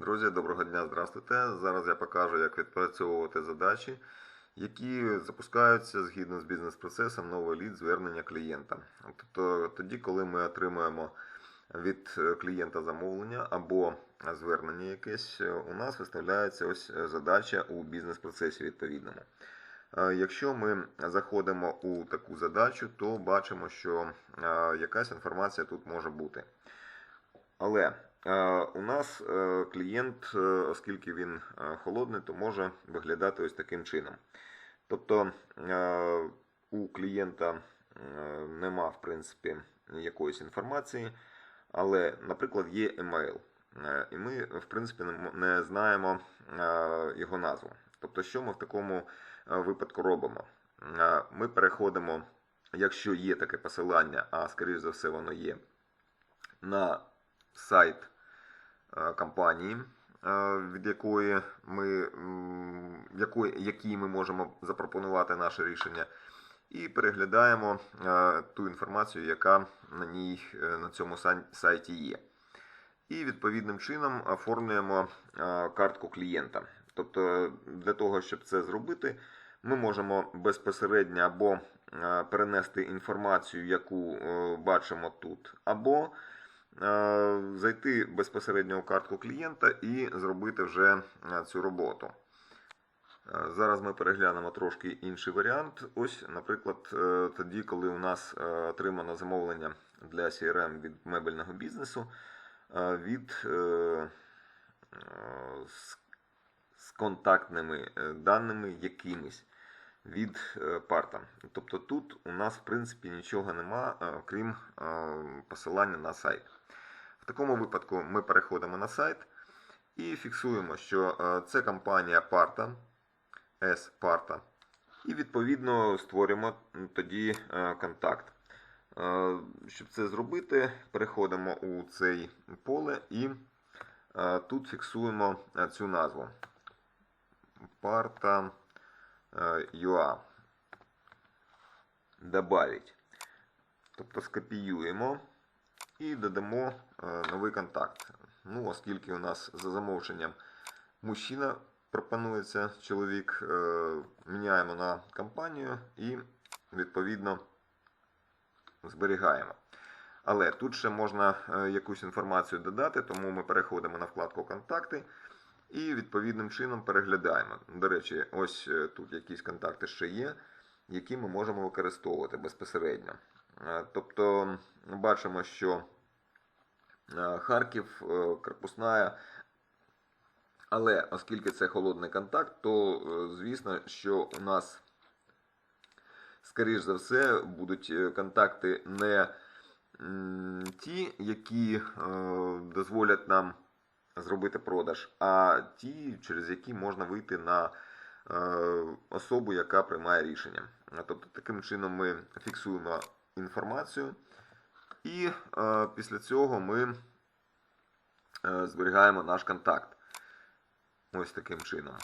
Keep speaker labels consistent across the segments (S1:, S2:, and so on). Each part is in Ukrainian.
S1: Друзі, доброго дня, здравствуйте. Зараз я покажу, як відпрацьовувати задачі, які запускаються згідно з бізнес-процесом новий лід звернення клієнта. Тобто тоді, коли ми отримуємо від клієнта замовлення або звернення якесь, у нас виставляється ось задача у бізнес-процесі відповідному. Е, Якщо ми заходимо у таку задачу, то бачимо, що е, якась інформація тут може бути. Але у нас е, клієнт, е, оскільки він е, холодний, то може виглядати ось таким чином. Тобто у клієнта нема, в принципі, якоїсь інформації, але, наприклад, є емейл. І ми, в принципі, не знаємо його назву. Тобто, що ми в такому випадку робимо? Ми переходимо, якщо є таке посилання, а скоріш за все воно є, на сайт компанії, е, від якої ми, якої, якій ми можемо запропонувати наше рішення, і переглядаємо е, ту інформацію, яка на ній е, на цьому сайті є. І відповідним чином оформлюємо е, картку клієнта. Тобто, для того, щоб це зробити, ми можемо безпосередньо або е, перенести інформацію, яку е, бачимо тут, або е, зайти безпосередньо у картку клієнта і зробити вже е, цю роботу. Е, Зараз ми переглянемо трошки інший варіант. Ось, наприклад, е, тоді, коли у нас е, отримано замовлення для CRM від мебельного бізнесу е, від е, е, з, контактними е, даними якимись від е, парта. Тобто тут у нас, в принципі, нічого нема, е, крім е, посилання на сайт. В такому випадку ми переходимо на сайт і фіксуємо, що е, це компанія Парта, S Парта. І відповідно створюємо тоді е, контакт. Е, Щоб це зробити, переходимо у цей поле і тут фіксуємо цю назву. Е, UA. Добавить. Тобто скопіюємо і додамо е, новий контакт. Ну, оскільки у нас за замовченням мужчина пропонується чоловік, е, міняємо на компанію і відповідно зберігаємо. Але тут ще можна е, якусь інформацію додати, тому ми переходимо на вкладку Контакти і відповідним чином переглядаємо. До речі, ось тут якісь контакти ще є, які ми можемо використовувати безпосередньо. Е, Тобто бачимо, що е, Харків, е, Карпусная. Але оскільки це холодний контакт, то звісно, що у нас, скоріш за все, будуть контакти не ті, які дозволять нам зробити продаж, а ті, через які можна вийти на особу, яка приймає рішення. Тобто, таким чином ми фіксуємо інформацію, і е, після цього ми е, зберігаємо наш контакт. Ось таким чином.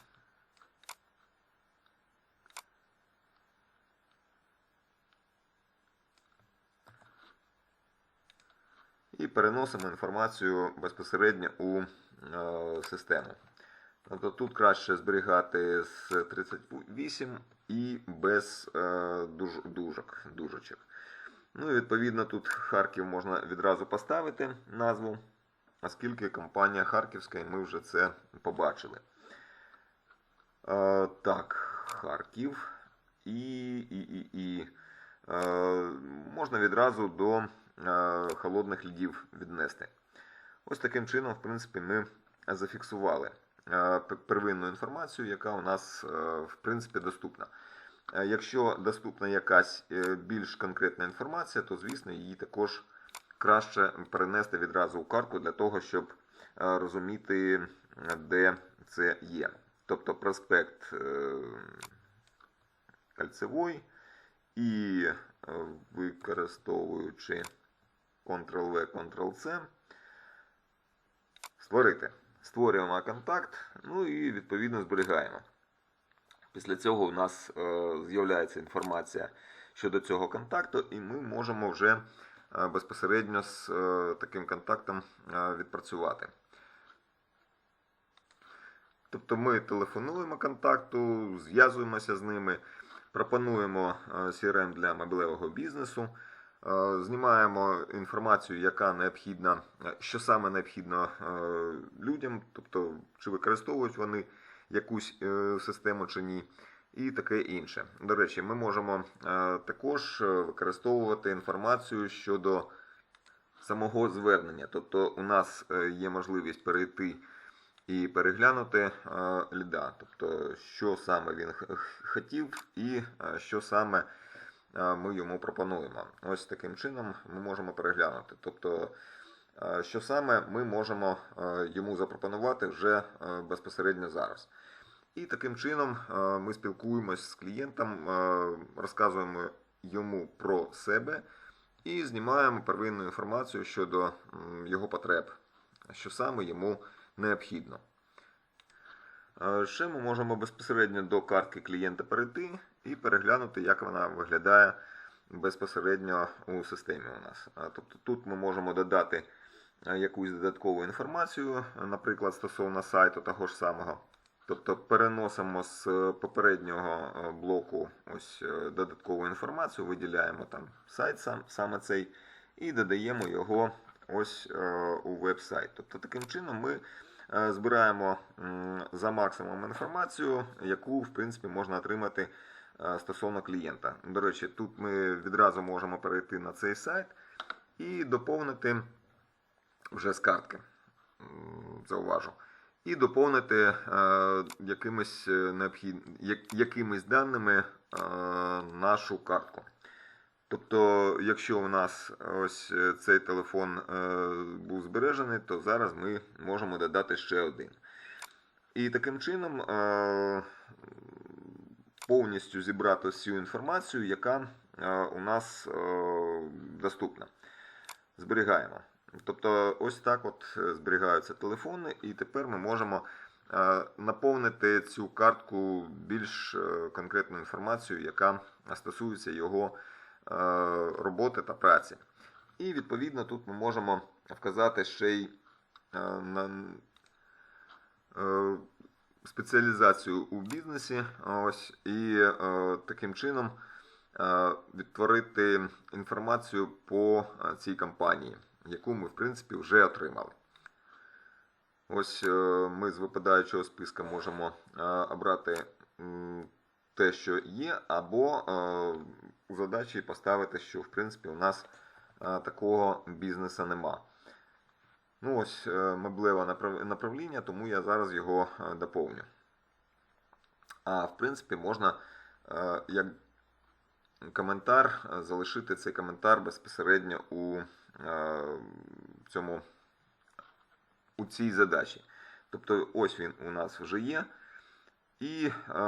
S1: І переносимо інформацію безпосередньо у е, систему. Тобто тут краще зберігати з 38 і без е, дуж, дужок, дужочок. Ну і відповідно тут Харків можна відразу поставити назву, оскільки компанія Харківська, і ми вже це побачили. Е, так, Харків. І, і, і, і. Е, можна відразу до е, холодних лідів віднести. Ось таким чином, в принципі, ми зафіксували е, первинну інформацію, яка у нас е, в принципі доступна. Е, Якщо доступна якась е, більш конкретна інформація, то звісно її також краще перенести відразу у картку для того, щоб е, розуміти, де це є. Тобто проспект кольцевой і використовуючи Ctrl-V, Ctrl-C, створити. Створюємо контакт, ну і відповідно зберігаємо. Після цього у нас е, з'являється інформація щодо цього контакту, і ми можемо вже е, безпосередньо з е, таким контактом відпрацювати. Тобто ми телефонуємо контакту, зв'язуємося з ними, пропонуємо CRM для мобілевого бізнесу, знімаємо інформацію, яка необхідна, що саме необхідно людям, тобто чи використовують вони якусь е, систему чи ні, і таке інше. До речі, ми можемо е, також е, використовувати інформацію щодо самого звернення. Тобто у нас є можливість перейти і переглянути ліда, тобто що саме він хотів і що саме ми йому пропонуємо. Ось таким чином ми можемо переглянути. Тобто, що саме ми можемо е, йому запропонувати вже е, безпосередньо зараз. І таким чином е, ми спілкуємось з клієнтом, е, розказуємо йому про себе і знімаємо первинну інформацію щодо його потреб, що саме йому необхідно. Е, Ще ми можемо безпосередньо до картки клієнта перейти і переглянути, як вона виглядає безпосередньо у системі у нас. Е, Тобто тут ми можемо додати е, якусь додаткову інформацію, е, наприклад, стосовно сайту того ж самого. Тобто переносимо з е, попереднього е, блоку ось е, додаткову інформацію, виділяємо там сайт сам, саме цей, і додаємо його ось е, у веб-сайт. Тобто таким чином ми е, збираємо за максимум інформацію, яку в принципі можна отримати е, стосовно клієнта. До речі, тут ми відразу можемо перейти на цей сайт і доповнити вже з картки. Зауважу. І доповнити е, якимись, е, необхід... як- якимись даними е, нашу картку. Тобто, якщо у нас ось е, цей телефон е, був збережений, то зараз ми можемо додати ще один. І таким чином е, повністю зібрати всю інформацію, яка е, у нас е, доступна. Зберігаємо. Тобто, ось так от е, зберігаються телефони, і тепер ми можемо е, наповнити цю картку більш е, конкретною інформацією, яка стосується його роботи та праці. І відповідно тут ми можемо вказати ще й на спеціалізацію у бізнесі. Ось, і таким чином відтворити інформацію по цій компанії, яку ми, в принципі, вже отримали. Ось е, ми з випадаючого списка можемо е, обрати те, що є, або е, у задачі поставити, що в принципі у нас такого бізнесу нема. Ну ось меблеве направління, тому я зараз його доповню. А в принципі можна як коментар залишити цей коментар безпосередньо у е, цьому у цій задачі. Тобто ось він у нас вже є. І е,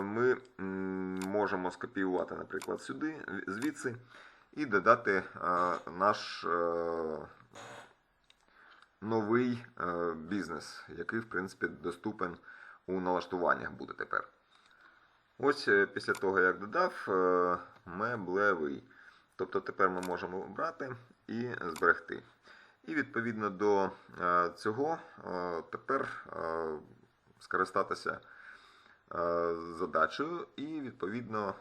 S1: ми можемо скопіювати, наприклад, сюди, звідси, і додати е, наш е, новий е, бізнес, який, в принципі, доступен у налаштуваннях буде тепер. Ось е, після того, як додав, е, меблевий. Тобто тепер ми можемо обрати і зберегти. І відповідно до е, цього е, тепер е, скористатися задачею і відповідно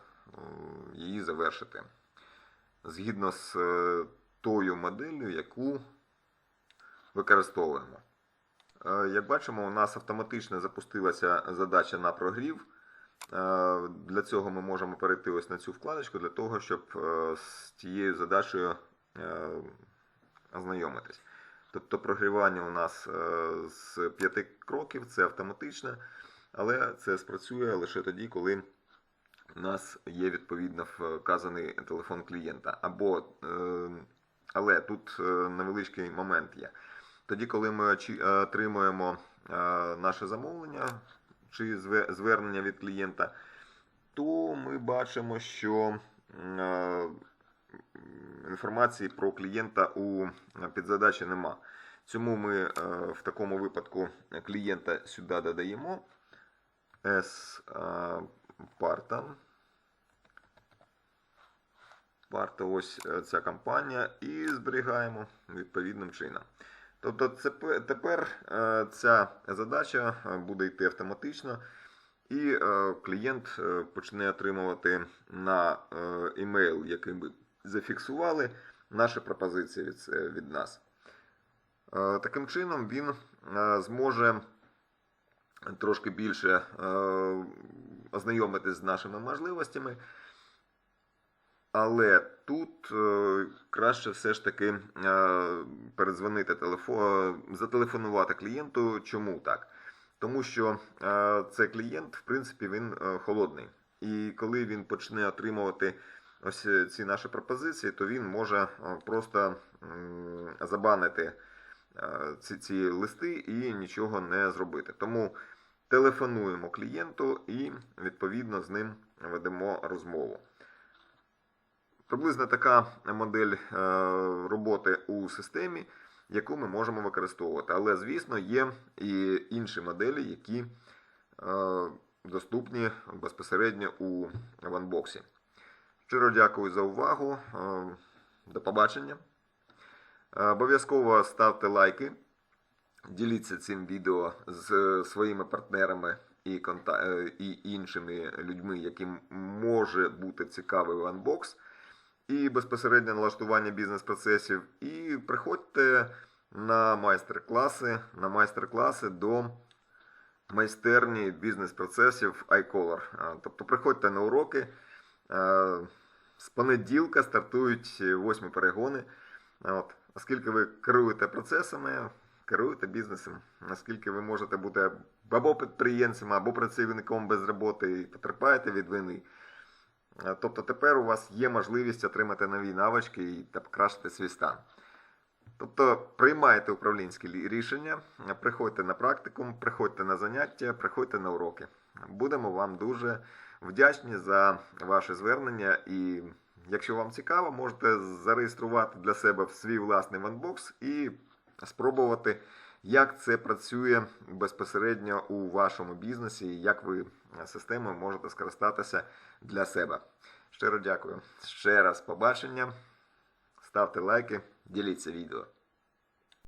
S1: її завершити. Згідно з тою моделлю, яку використовуємо. Як бачимо, у нас автоматично запустилася задача на прогрів. Для цього ми можемо перейти ось на цю вкладочку для того, щоб з тією задачею ознайомитись. Тобто прогрівання у нас е, з п'яти кроків, це автоматичне, але це спрацює лише тоді, коли у нас є відповідно вказаний телефон клієнта. Або, е, але тут е, невеличкий момент є. Тоді, коли ми е, отримуємо е, наше замовлення чи звернення від клієнта, то ми бачимо, що е, інформації про клієнта у підзадачі нема. Цьому ми е, в такому випадку клієнта сюди додаємо S е, парта. Парта ось е, ця компанія і зберігаємо відповідним чином. Тобто тепер е, ця задача е, буде йти автоматично, і е, клієнт е, почне отримувати на е, імейл, який ми зафіксували, наші пропозиції від, е, від нас. Е, Таким чином він е, зможе трошки більше ознайомитись з нашими можливостями. Але тут краще все ж таки передзвонити телефо... зателефонувати клієнту. Чому так? Тому що цей клієнт, в принципі, він холодний. І коли він почне отримувати ось ці наші пропозиції, то він може е, просто забанити е, ці, ці листи і нічого не зробити. Тому телефонуємо клієнту і відповідно з ним ведемо розмову. Приблизно така модель е, роботи у системі, яку ми можемо використовувати. Але, звісно, є і інші моделі, які е, доступні безпосередньо у ванбоксі. Щиро дякую за увагу. Е, До побачення. Е, Обов'язково ставте лайки, діліться цим відео з своїми партнерами і, е, і іншими людьми, яким може бути цікавий ванбокс і безпосереднє налаштування бізнес-процесів. І приходьте на майстер-класи, на майстер-класи до майстерні бізнес-процесів iColor. Тобто приходьте на уроки. З понеділка стартують восьмі перегони. От. Оскільки ви керуєте процесами, керуєте бізнесом, наскільки ви можете бути або підприємцем, або працівником без роботи і потерпаєте від війни. Е, Тобто тепер у вас є можливість отримати нові навички та покращити свій стан. Тобто приймайте управлінські рішення, е, приходьте на практикум, приходьте на заняття, приходьте на уроки. Будемо вам дуже вдячні за ваше звернення. І якщо вам цікаво, можете зареєструвати для себе свій власний ванбокс і спробувати, як це працює безпосередньо у вашому бізнесі, і як ви системою можете скористатися для себе. Щиро дякую. Ще раз побачення. Ставте лайки, діліться відео.